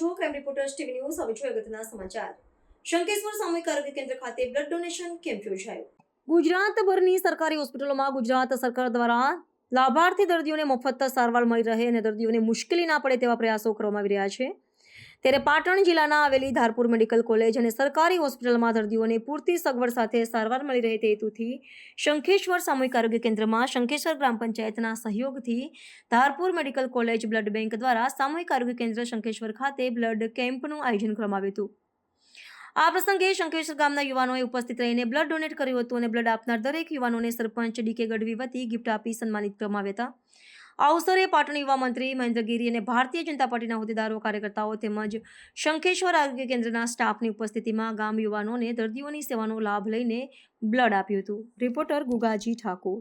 છો crime reporters TV news. હવે જોઈએ અગત્યના સમાચાર. શંકેશ્વર સામૂહિક આરોગ્ય કેન્દ્ર ખાતે બ્લડ ડોનેશન કેમ્પ યોજાયો. ગુજરાતભરની સરકારી હોસ્પિટલોમાં ગુજરાત સરકાર દ્વારા લાભાર્થી દર્દીઓને મફત સારવાર મળી રહે અને દર્દીઓને મુશ્કેલી ના પડે તેવા પ્રયાસો કરવામાં આવી રહ્યા છે. ત્યારે પાટણ જિલ્લાના આવેલી ધારપુર મેડિકલ કોલેજ અને સરકારી હોસ્પિટલમાં દર્દીઓને પૂરતી સગવડ સાથે સારવાર મળી રહે તે હેતુથી શંખેશ્વર સામૂહિક આરોગ્ય કેન્દ્રમાં શંખેશ્વર ગ્રામ પંચાયતના સહયોગથી Dharpur medical college blood bank દ્વારા સામૂહિક આરોગ્ય કેન્દ્ર શંખેશ્વર ખાતે બ્લડ કેમ્પનું આયોજન કરવામાં આવ્યું હતું. આ પ્રસંગે શંકેશ્વર ગામના યુવાનોએ ઉપસ્થિત રહીને બ્લડ ડોનેટ કર્યું હતું અને બ્લડ આપનાર દરેક યુવાનોને સરપંચ ડીકે ગઢવી વતી ગિફ્ટ આપી સન્માનિત કરવામાં આવ્યા હતા. આ અવસરે પાટણ યુવા મંત્રી મહેન્દ્ર ગીરી અને ભારતીય જનતા પાર્ટીના હોદ્દેદારો, કાર્યકર્તાઓ તેમજ શંખેશ્વર આરોગ્ય કેન્દ્રના સ્ટાફની ઉપસ્થિતિમાં ગામ યુવાનોને દર્દીઓની સેવાનો લાભ લઈને બ્લડ આપ્યું હતું. રિપોર્ટર ગુગાજી ઠાકોર.